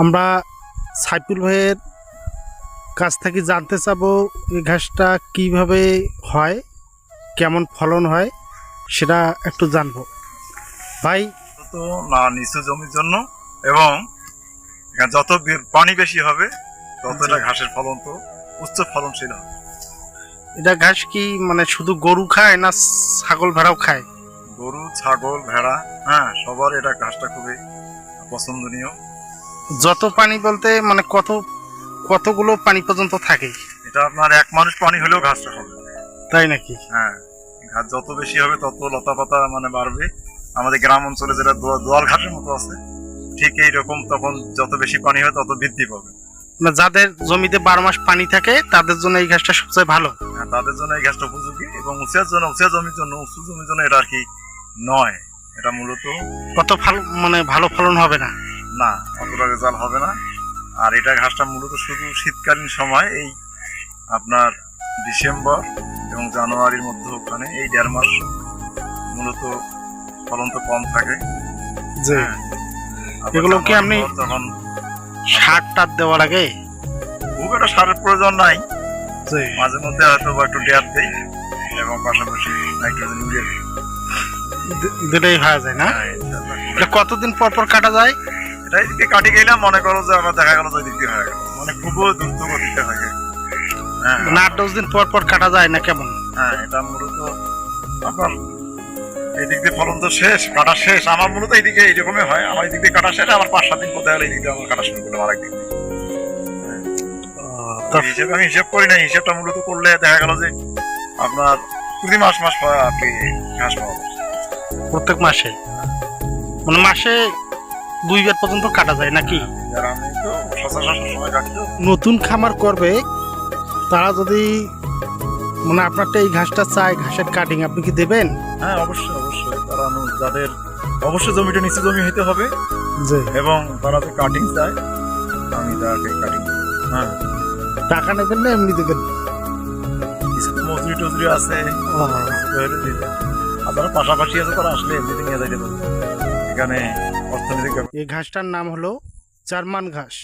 আমরা সাইফুল ভাইয়ের কাছ থেকে জানতে চাবো এই ঘাসটা কীভাবে হয় কেমন ফলন হয় সেটা একটু জানব। ভাই? তো না নিচু জমির জন্য এবং যত পানি বেশি হবে তত এটা ঘাসের ফলন তো উচ্চ ফলনশীল হবে। এটা ঘাস কি মানে শুধু গরু খায় না ছাগল ভেড়াও খায়? গরু ছাগল ভেড়া হ্যাঁ সবার এটা ঘাসটা খুবই পছন্দনীয়। যত পানি বলতে মানে কত কতগুলো পানি পর্যন্ত থাকে? এটা আপনার এক মানুষ পানি হলেও ঘাসটা হবে। তাই নাকি? হ্যাঁ ঘাস যত বেশি হবে তত লতা পাতা মানে বাড়বে। আমাদের গ্রাম অঞ্চলে যেটা দোয়াল ঘাসের মতো আছে ঠিক এইরকম তখন যত বেশি পানি হয় তত বৃদ্ধি পাবে। মানে যাদের জমিতে বারো মাস পানি থাকে তাদের জন্য এই ঘাসটা সবচেয়ে ভালো? হ্যাঁ, তাদের জন্য এই ঘাসটা উপযোগী এবং উঁচার জন্য উঁচা জমির জন্য উঁচু জমির জন্য এটা আর কি নয়। এটা মূলত কত ভালো মানে ভালো ফলন হবে না? না অতটা রেজাল্ট হবে না। আর এটা ঘাসটা মূলত শুধু শীতকালীন সময় এই আপনার ডিসেম্বর এবং জানুয়ারির মধ্যে ওখানে এই দেড় মাস মূলত ফলন তো কম থাকে। হ্যাঁ। এগুলো কি আপনি- তখন সার টার দেওয়া লাগে খুব একটা সারের প্রয়োজন নাই। মাঝে মধ্যে হয়তো বা একটু ডেয়ার দেই এবং পাশাপাশি নাইট্রোজেন ইউরিয়া দিলেই হয়ে যায় না? হ্যাঁ, কতদিন পর পর কাটা যায়? এটা এদিকে কাটি গেলাম মনে করো যে আবার দেখা গেল যে ওই দিক দিয়ে হয়ে গেল। মানে খুবই দ্রুত গতিতে হয়ে গেল হ্যাঁ। মানে আট দশ দিন পর পর কাটা যায় না কেমন? হ্যাঁ এটা মূলত আপনার এই দিক দিয়ে ফলন তো শেষ কাটা শেষ। আমার মূলত এইদিকে এইরকমই হয়। আমার এই দিক দিয়ে কাটা শেষ আমার পাঁচ সাত দিন পর দেখা গেলে এই দিয়ে আমার কাটা শুরু করলাম আরেক দিক দিয়ে। তা এই হিসেবে আমি হিসেব করি না হিসেবটা মূলত করলে দেখা গেল যে আপনার প্রতি মাস মাস কি ঘাস পাওয়া প্রত্যেক মাসে? মানে মাসে দুইবার পর্যন্ত কাটা যায় নাকি? নতুন খামার করবে তারা যদি মানে আপনারটা এই ঘাসটা চাই ঘাসের কাটিং আপনি কি দেবেন? হ্যাঁ অবশ্যই অবশ্যই। তারা যাদের অবশ্যই জমিটা নিচু জমি হইতে হবে যে এবং তারা যে কাটিং চায় আমি তাকে কাটিং হ্যাঁ। টাকা নেবেন না এমনি দেবেন? কিছু মজুরি টজুরি আছে। আর যারা পাশাপাশি আছে তারা আসলে এমনিতে নিয়ে যাইতে পারবে। এখানে অর্থনৈতিক এই ঘাসটার নাম হলো জার্মান ঘাস।